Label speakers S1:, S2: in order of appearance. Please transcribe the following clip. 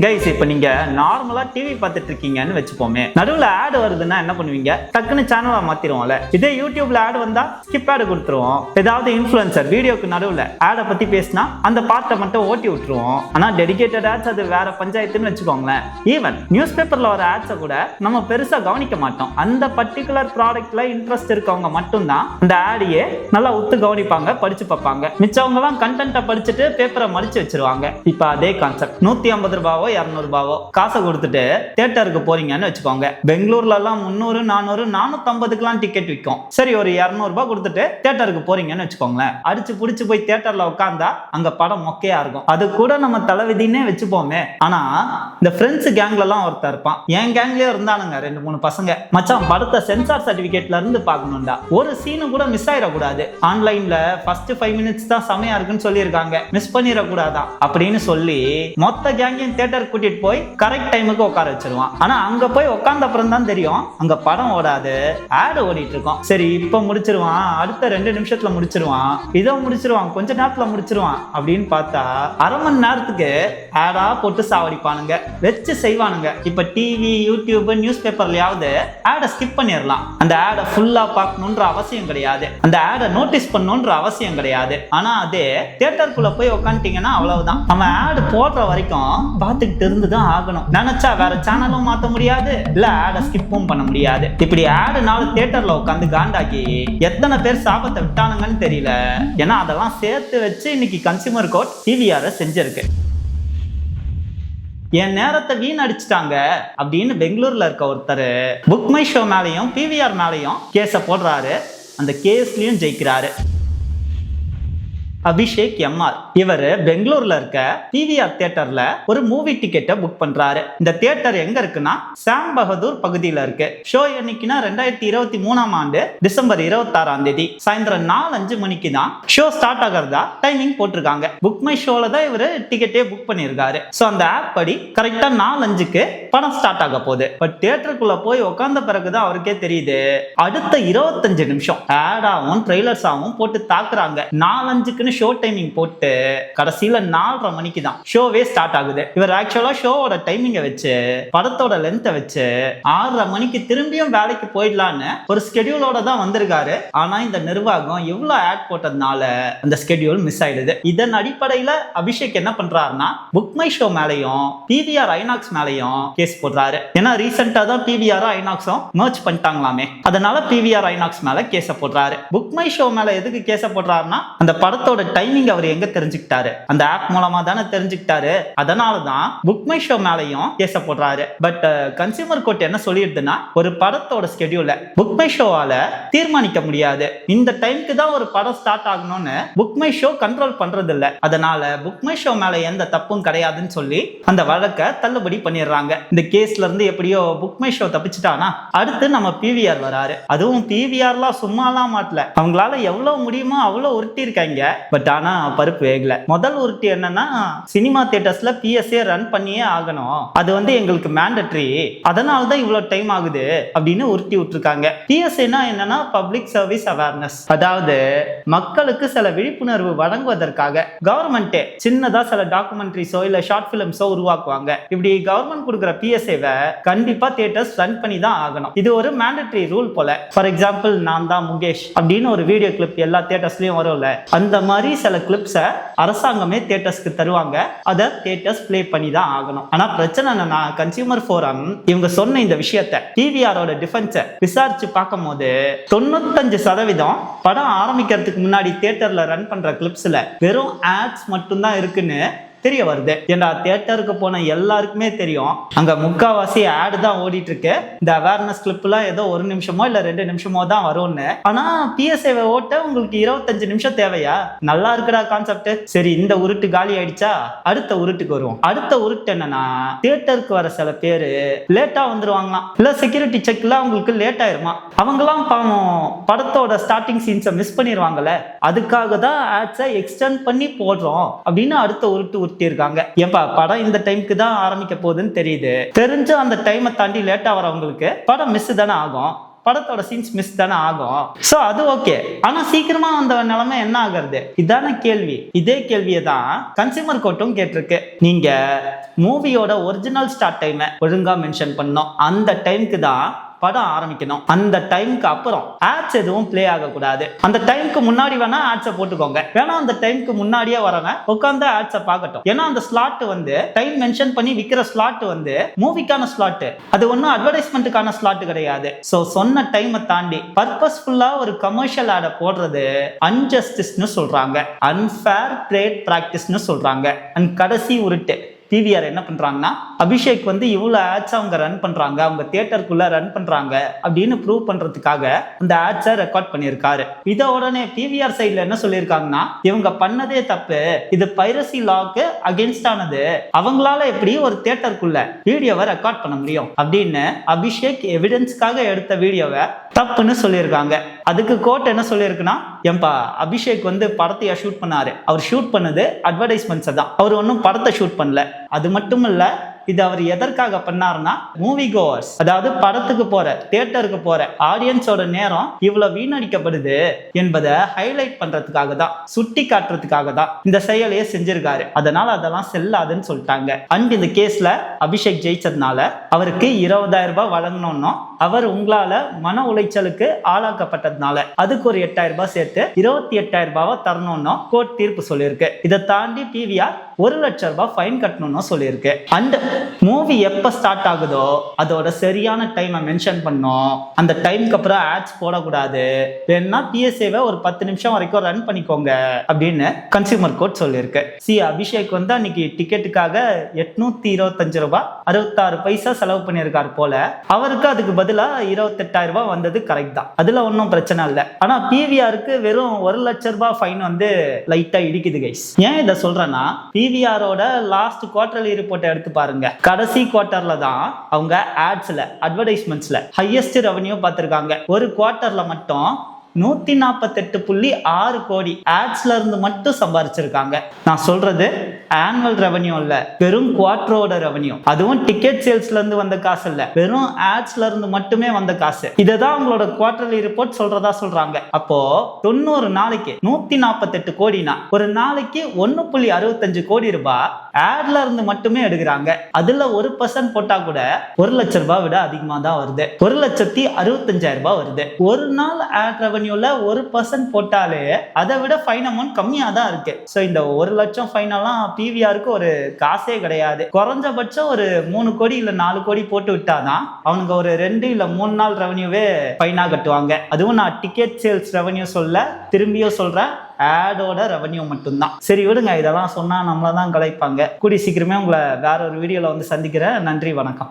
S1: Guys இப்போ நீங்க நார்மலா டிவி பார்த்துட்டு இருக்கீங்கன்னு வச்சுப்போமே. நடுவில் ஆடு வருதுன்னா என்ன பண்ணுவீங்க? டக்குன்னு சேனலை மாத்திருவோம்ல. இதே யூடியூப்ல ஆட் வந்தா ஸ்கிப் ஆடு கொடுத்துருவோம். ஏதாவது இன்ஃபுளுசர் வீடியோக்கு நடுவில் ஆடை பத்தி பேசினா அந்த பார்ட்டை மட்டும் ஓட்டி விட்டுருவோம். ஆனா டெடிகேட்டட் ஆட்ஸ் அது வேற பஞ்சாயத்துன்னு வச்சுக்கோங்களேன். ஈவன் நியூஸ் பேப்பர்ல வர ஆட்ஸை கூட நம்ம பெருசா கவனிக்க மாட்டோம். அந்த பர்டிகுலர் ப்ராடக்ட்ல இன்ட்ரெஸ்ட் இருக்கவங்க மட்டும்தான் அந்த ஆடியே நல்லா உத்து கவனிப்பாங்க படிச்சு பார்ப்பாங்க. மிச்சவங்க எல்லாம் கண்டென்ட்டை படிச்சுட்டு பேப்பரை மடிச்சு வச்சிருவாங்க. இப்போ அதே கான்செப்ட் நூத்தி ஐம்பது ரூபாய் இரநூறு ரூபாவோ காசை கொடுத்துட்டு தேட்டருக்கு போறீங்கன்னு வச்சுக்கோங்க. பெங்களூர்ல எல்லாம் முந்நூறு நானூறு நானூத்தம்பதுக்குலாம் டிக்கெட் விற்கும். சரி ஒரு இரநூறு ரூபாய் கொடுத்துட்டு தியேட்டருக்கு போறீங்கன்னு வச்சுக்கோங்களேன். அடிச்சு புடிச்சு போய் தியேட்டர்ல உட்காந்தா அங்க படம் மொக்கையா இருக்கும். அது கூட நம்ம தலைவிதினே வச்சுப்போமே. ஆனா இந்த ஃப்ரெண்ட்ஸ் கேங்ல எல்லாம் ஒருத்தர் இருப்பான். என் கேங்லயே இருந்தானுங்க ரெண்டு மூணு பசங்க. மச்சான் படத்தை சென்சார் சர்டிபிகேட்ல இருந்து பார்க்கணும்டா. ஒரு சீனு கூட மிஸ் ஆயிடக்கூடாது. ஆன்லைன்ல ஃபர்ஸ்ட் ஃபைவ் மினிட்ஸ் தான் செமையா இருக்குன்னு சொல்லியிருக்காங்க. மிஸ் பண்ணிடக்கூடாதான். அப்படின்னு சொல்லி மொத்த கேங்கையும் தியேட்டர் கூட்டிட்டு போய் கரெக்ட் டைமுக்கு உட்கார வச்சிருவான். ஆனா அங்க போய் உட்கார்ந்த அப்புறம் தான் தெரியும். அங்க படம் ஓடாது. ஆடு ஓடிட்டு இருக்கோம். சரி இப்ப முடிச்சிருவான். அடுத்த ரெண்டு நிமிஷத்துல முடிச்சிருவான். இதோ முடிச்சிருவான். கொஞ்ச நேரத்துல முடிச்சிருவான். அப்படின்னு பார்த்தா அரை மணி நேரத்துக்கு ஆடா போட்டு சாவடிப்பானுங்க. வச்சு செய்வானுங்க. இப்ப டிவி யூடியூப் நியூஸ் பேப்பர்லயாவது ஆடை ஸ்கிப் பண்ணிடலாம். அந்த ஆடை ஃபுல்லா பார்க்கணுன்ற அவசியம் கிடையாது. அந்த ஆடை நோட்டீஸ் பண்ணணுன்ற அவசியம் கிடையாது. ஆனா அதே தியேட்டருக்குள்ள போய் உட்காந்துட்டீங்கன்னா அவ்வளவுதான். நம்ம ஆடு போடுற வரைக்கும் பார்த்துக்கிட்டு இருந்து தான் ஆகணும். நினைச்சா வேற சேனலும் மாத்த முடியாது இல்ல ஆடை ஸ்கிப்பும் பண்ண முடியாது. இப்படி ஆடுனால தியேட்டர்ல உட்காந்து காண்டாக்கி எத்தனை பேர் சாபத்தை விட்டானுங்கன்னு தெரியல. ஏன்னா அதெல்லாம் சேர்த்து வச்சு இன்னைக்கு கன்சியூமர் கோர்ட் டிவிஆர் செஞ்சிருக்கு. என் நேரத்தை வீணடிச்சிட்டாங்க அப்படின்னு பெங்களூர்ல இருக்க ஒருத்தர் புக் மை ஷோ மேலேயும் பிவிஆர் மேலேயும் கேஸை போடுறாரு. அந்த கேஸ்லயும் ஜெயிக்கிறாரு. அபிஷேக் எம்ஆர். இவர் பெங்களூர்ல இருக்க பிவிஆர் தியேட்டர்ல ஒரு மூவி டிக்கெட்டை புக் பண்றாரு. இந்த தியேட்டர் எங்க இருக்குன்னா சாம் பகதூர் பகுதியில இருக்கு. ஷோ என்னைக்குன்னா ரெண்டாயிரத்தி இருபத்தி மூணாம் ஆண்டு டிசம்பர் இருபத்தாறாம் தேதி. சாயந்தரம் நாலு அஞ்சு மணிக்கு தான் ஷோ ஸ்டார்ட் ஆகிறதா டைமிங் போட்டிருக்காங்க. புக் மை ஷோல தான் இவர் டிக்கெட்டே புக் பண்ணியிருக்காரு. ஸோ அந்த ஆப் படி கரெக்டா நாலு அஞ்சுக்கு படம் ஸ்டார்ட் ஆக போகுது. பட் தியேட்டருக்குள்ள போய் உட்காந்த பிறகுதான் அவருக்கே தெரியுது. அடுத்த இருபத்தஞ்சு நிமிஷம் ஆடாவும் ட்ரெய்லர்ஸாவும் போட்டு தாக்குறாங்க. நாலஞ்சுக்குன்னு ஷோ டைமிங் போட்டு கடைசியில நாலரை மணிக்கு தான் ஷோவே ஸ்டார்ட் ஆகுது. இவர் ஆக்சுவலா ஷோவோட டைமிங்கை வச்சு படத்தோட லென்த்தை வச்சு ஆறரை மணிக்கு திரும்பியும் வேலைக்கு போயிடலான்னு ஒரு ஸ்கெடியூலோட தான் வந்திருக்காரு. ஆனா இந்த நிர்வாகம் இவ்வளவு ஆட் போட்டதுனால அந்த ஸ்கெடியூல் மிஸ் ஆயிடுது. இதன் அடிப்படையில அபிஷேக் என்ன பண்றாருன்னா புக் மை ஷோ மேலையும் பிவிஆர் ஐநாக்ஸ் மேலையும் கேஸ் போடுறாரு. ஏன்னா ரீசெண்டா தான் பிவிஆர் ஐநாக்ஸும் மர்ச் பண்ணிட்டாங்களாமே. அதனால பிவிஆர் ஐநாக்ஸ் மேல கேஸ போடுறாரு. புக் மை ஷோ மேல எதுக்கு கேஸ போடுறாருன்னா அந்த படத்தோட டைமிங் அவர் எங்க தெரிஞ்சுக்கிட்டாரு? அந்த ஆப் மூலமா தானே தெரிஞ்சுக்கிட்டாரு? அதனால தான் புக் மை ஷோ மேலையும் கேஸ போடுறாரு. பட் கன்சியூமர் கோர்ட் என்ன சொல்லிடுதுன்னா ஒரு படத்தோட ஸ்கெடியூல புக் மை ஷோவால தீர்மானிக்க முடியாது. இந்த டைம்க்கு தான் ஒரு படம் ஸ்டார்ட் ஆகணும்னு புக் மை ஷோ கண்ட்ரோல் பண்றது இல்ல அதனால புக் மை ஷோ மேல எந்த தப்பும் கிடையாதுன்னு சொல்லி அந்த வழக்கை தள்ளுபடி பண்ணிடுறாங்க. இந்த கேஸ்ல இருந்து எப்படியோ புக் மை ஷோ தப்பிச்சுட்டானா அடுத்து நம்ம பிவிஆர் வராரு. அதுவும் பிவிஆர்லாம் சும்மாலாம் மாட்டல. அவங்களால எவ்வளவு முடியுமோ அவ்வளவு உருட்டி இருக்காங்க பட் ஆனா பருப்பு வேகல. முதல் உருட்டி என்னன்னா சினிமா தியேட்டர்ஸ்ல பிஎஸ்ஏ ரன் பண்ணியே ஆகணும். அது வந்து எங்களுக்கு மேண்டட்ரி அதனால தான் இவ்வளவு டைம் ஆகுது அப்படின்னு உருட்டி விட்டுருக்காங்க. பிஎஸ்ஏனா என்னன்னா பப்ளிக் சர்வீஸ் அவேர்னஸ் அதாவது மக்களுக்கு சில விழிப்புணர்வு வழங்குவதற்காக. கவர்மெண்ட்டே சின்னதா சில டாக்குமெண்ட்ரிஸோ இல்ல ஷார்ட் பிலிம்ஸோ உருவாக்குவாங்க. இப்படி கவர்மெண்ட் கொடுக்குற பிஎஸ்ஏவை கண்டிப்பா தியேட்டர்ஸ் ரன் பண்ணி தான் ஆகணும். இது ஒரு மேண்டட்ரி ரூல் போல. ஃபார் எக்ஸாம்பிள் நான் தான் முகேஷ் அப்படின்னு ஒரு வீடியோ கிளிப் எல்லா தியேட்டர்ஸ்லயும் வரும்ல. அந்த மாதிரி சில கிளிப்ஸை அரசாங்கமே தியேட்டர்ஸ்க்கு தருவாங்க. அதை தியேட்டர்ஸ் ப்ளே பண்ணி தான் ஆகணும். ஆனா பிரச்சனை என்னன்னா கன்சியூமர் ஃபோரம் இவங்க சொன்ன இந்த விஷயத்தை டிவிஆரோட டிஃபென்ஸை விசாரிச்சு பார்க்கும்போது தொண்ணூத்தஞ்சு சதவீதம் படம் ஆரம்பிக்கிறதுக்கு முன்னாடி தியேட்டர்ல ரன் பண்ற கிளிப்ஸ்ல வெறும் ஆட்ஸ் மட்டும்தான் இருக்குன்னு தெரிய வருது. ஏன்டா தியேட்டருக்கு போன எல்லாருக்குமே தெரியும். அங்க முக்காவாசி ஆடு தான் ஓடிட்டு இருக்கு இந்த அவேர்னஸ் கிளிப்லாம் ஏதோ ஒரு நிமிஷமோ இல்ல ரெண்டு நிமிஷமோ தான் வரும்னு. ஆனா பிஎஸ்ஏவை ஓட்ட உங்களுக்கு இருபத்தஞ்சு நிமிஷம் தேவையா? நல்லா இருக்குடா கான்செப்ட் சரி இந்த உருட்டு காலி ஆயிடுச்சா? அடுத்த உருட்டுக்கு வருவோம். அடுத்த உருட்டு என்னன்னா தியேட்டருக்கு வர சில பேரு லேட்டா வந்துருவாங்களாம். இல்ல செக்யூரிட்டி செக்ல உங்களுக்கு லேட் ஆயிருமா அவங்களாம் பாவம் படத்தோட ஸ்டார்டிங் சீன்ஸை மிஸ் பண்ணிடுவாங்கல்ல அதுக்காக தான் ஆட்ஸை எக்ஸ்டெண்ட் பண்ணி போடுறோம். அப்படின்னு அடுத்த உருட்டு உருட்டி இருக்காங்க ஏன்பா படம் இந்த டைம்க்கு தான் ஆரம்பிக்க போகுதுன்னு தெரியுது. தெரிஞ்சு அந்த டைமை தாண்டி லேட்டா வரவங்களுக்கு படம் மிஸ் தானே ஆகும். படத்தோட சீன்ஸ் மிஸ் தானே ஆகும். சோ அது ஓகே ஆனா சீக்கிரமா வந்த நிலைமை என்ன ஆகுறது? இதான கேள்வி. இதே கேள்வியை தான் கன்சியூமர் கோர்ட்டும் கேட்டிருக்கு. நீங்க மூவியோட ஒரிஜினல் ஸ்டார்ட் டைமை ஒழுங்கா மென்ஷன் பண்ணோம் அந்த டைம்க்கு தான் படம் ஆரம்பிக்கணும். அந்த டைம்க்கு அப்புறம் ஆட்ஸ் எதுவும் ப்ளே ஆகக்கூடாது. அந்த டைம்க்கு முன்னாடி வேணா ஆட்ஸை போட்டுக்கோங்க. வேணா அந்த டைம்க்கு முன்னாடியே வரவன் உட்காந்து ஆட்ஸை பார்க்கட்டும். ஏன்னா அந்த ஸ்லாட் வந்து டைம் மென்ஷன் பண்ணி விற்கிற ஸ்லாட் வந்து மூவிக்கான ஸ்லாட் அது ஒன்றும் அட்வர்டைஸ்மெண்ட்டுக்கான ஸ்லாட் கிடையாது. ஸோ சொன்ன டைமை தாண்டி பர்பஸ்ஃபுல்லா ஒரு கமர்ஷியல் ஆடை போடுறது அன்ஜஸ்டிஸ்னு சொல்றாங்க. அன்ஃபேர் ட்ரேட் ப்ராக்டிஸ்னு சொல்றாங்க. அண்ட் கடைசி உருட்டு. பிவிஆர் என்ன பண்றாங்கன்னா அபிஷேக் வந்து இவ்வளவு ஆட்ஸ் அவங்க ரன் பண்றாங்க அவங்க தியேட்டருக்குள்ள ரன் பண்றாங்க அப்படின்னு ப்ரூவ் பண்றதுக்காக அந்த ஆட்ஸை ரெக்கார்ட் பண்ணியிருக்காரு. இத உடனே பிவிஆர் சைட்ல என்ன சொல்லியிருக்காங்கன்னா இவங்க பண்ணதே தப்பு இது பைரசி லாக்கு அகேன்ஸ்ட் ஆனது. அவங்களால எப்படி ஒரு தியேட்டருக்குள்ள வீடியோவை ரெக்கார்ட் பண்ண முடியும் அப்படின்னு அபிஷேக் எவிடன்ஸ்க்காக எடுத்த வீடியோவை தப்புன்னு சொல்லியிருக்காங்க. அதுக்கு கோர்ட் என்ன சொல்லியிருக்குன்னா ஏன்பா அபிஷேக் வந்து படத்தையா ஷூட் பண்ணாரு. அவர் ஷூட் பண்ணது அட்வர்டைஸ்மெண்ட்ஸை தான் அவர் ஒன்றும் படத்தை ஷூட் பண்ணல. அது மட்டும் இல்லை இது அவர் எதற்காக பண்ணார்னா மூவி கோவர்ஸ் அதாவது படத்துக்கு போற தியேட்டருக்கு போற ஆடியன்ஸோட நேரம் இவ்வளவு வீணடிக்கப்படுது என்பதை ஹைலைட் பண்றதுக்காக தான் சுட்டி காட்டுறதுக்காக தான் இந்த செயலையே செஞ்சிருக்காரு. அதனால அதெல்லாம் செல்லாதுன்னு சொல்லிட்டாங்க. அண்ட் இந்த கேஸ்ல அபிஷேக் ஜெயிச்சதுனால அவருக்கு இருபதாயிரம் ரூபாய் வழங்கணும்னோ அவர் உங்களால மன உளைச்சலுக்கு ஆளாக்கப்பட்டதுனால அதுக்கு ஒரு எட்டாயிரம் ரூபாய் சேர்த்து இருபத்தி எட்டாயிரம் ரூபாவை தரணும்னு கோர்ட் தீர்ப்பு சொல்லியிருக்கு. இதை தாண்டி பிவிஆர் ஒரு லட்சம் ரூபாய் ஃபைன் கட்டணும்னு சொல்லியிருக்கு. அண்ட் மூவி எப்போ ஸ்டார்ட் ஆகுதோ அதோட சரியான டைமை மென்ஷன் பண்ணோம். அந்த டைம்க்கு அப்புறம் ஆட்ஸ் போடக்கூடாது. வேணா பிஎஸ்ஏவை ஒரு பத்து நிமிஷம் வரைக்கும் ரன் பண்ணிக்கோங்க அப்படின்னு கன்சியூமர் கோர்ட் சொல்லியிருக்கு. சி அபிஷேக் வந்து அன்னைக்கு டிக்கெட்டுக்காக எட்நூத்தி இருபத்தஞ்சு ரூபாய் அறுபத்தாறு பைசா செலவு பண்ணியிருக்காரு போல. அவருக்கு அதுக்கு பதிலா இருபத்தெட்டாயிரம் ரூபாய் வந்தது கரெக்ட் தான். அதுல ஒன்றும் பிரச்சனை இல்லை. ஆனா பிவிஆருக்கு வெறும் ஒரு லட்ச ரூபாய் ஃபைன் வந்து லைட்டா இடிக்குது கைஸ் ஏன் இதை சொல்றேன்னா பிவிஆரோட லாஸ்ட் குவார்டர்லி ரிப்போர்ட்டை எடுத்து பாருங்க. கடைசி குவார்டர்ல தான் அவங்க ஆட்ஸ்ல அட்வர்டைஸ்மெண்ட்ஸ்ல ஹையஸ்ட் ரெவன்யூ பார்த்திருக்காங்க. ஒரு குவார்டர்ல மட்டும் நூத்தி நாற்பத்தெட்டு புள்ளி ஆறு கோடி ஆட்ஸ்ல இருந்து மட்டும் சம்பாரிச்சிருக்காங்க. நான் சொல்றது ஆனுவல் ரெவன்யூ இல்ல வெறும் குவார்டரோட ரெவன்யூ அதுவும் டிக்கெட் சேல்ஸ்ல இருந்து வந்த காசு இல்ல வெறும் ஆட்ஸ்ல இருந்து மட்டுமே வந்த காசு. இதுதான் அவங்களோட குவார்டர்லி ரிப்போர்ட் சொல்றதா சொல்றாங்க. அப்போ தொண்ணூறு நாளைக்கு நூத்தி நாற்பத்தெட்டு கோடினா ஒரு நாளைக்கு ஒன்னு புள்ளி அறுபத்தஞ்சு கோடி ரூபாய் ஆட்ல இருந்து மட்டுமே எடுக்கிறாங்க. அதுல ஒரு பர்சன்ட் போட்டா கூட ஒரு லட்ச ரூபாய் விட அதிகமா தான் வருது. ஒரு லட்சத்தி அறுபத்தஞ்சாயிரம் ரூபாய் வருது. ஒரு நாள் ஆட் ரெவன்யூல ஒரு பர்சன்ட் போட்டாலே அதை விட ஃபைன் அமௌண்ட் கம்மியா தான் இருக்கு. ஸோ இந்த ஒரு லட்சம் ஃபைன் எல்லாம் பிவிஆருக்கு ஒரு காசே கிடையாது. குறைஞ்சபட்சம் ஒரு மூணு கோடி இல்ல நாலு கோடி போட்டு விட்டாதான் அவனுங்க ஒரு ரெண்டு இல்ல மூணு நாள் ரெவன்யூவே ஃபைனா கட்டுவாங்க. அதுவும் நான் டிக்கெட் சேல்ஸ் ரெவன்யூ சொல்ல திரும்பியும் சொல்றேன் ஆடோட ரெவன்யூ மட்டும்தான். சரி விடுங்க. இதெல்லாம் சொன்னா நம்மள தான் கலைப்பாங்க. கூடி சீக்கிரமே உங்களை வேற ஒரு வீடியோல வந்து சந்திக்கிறேன். நன்றி வணக்கம்.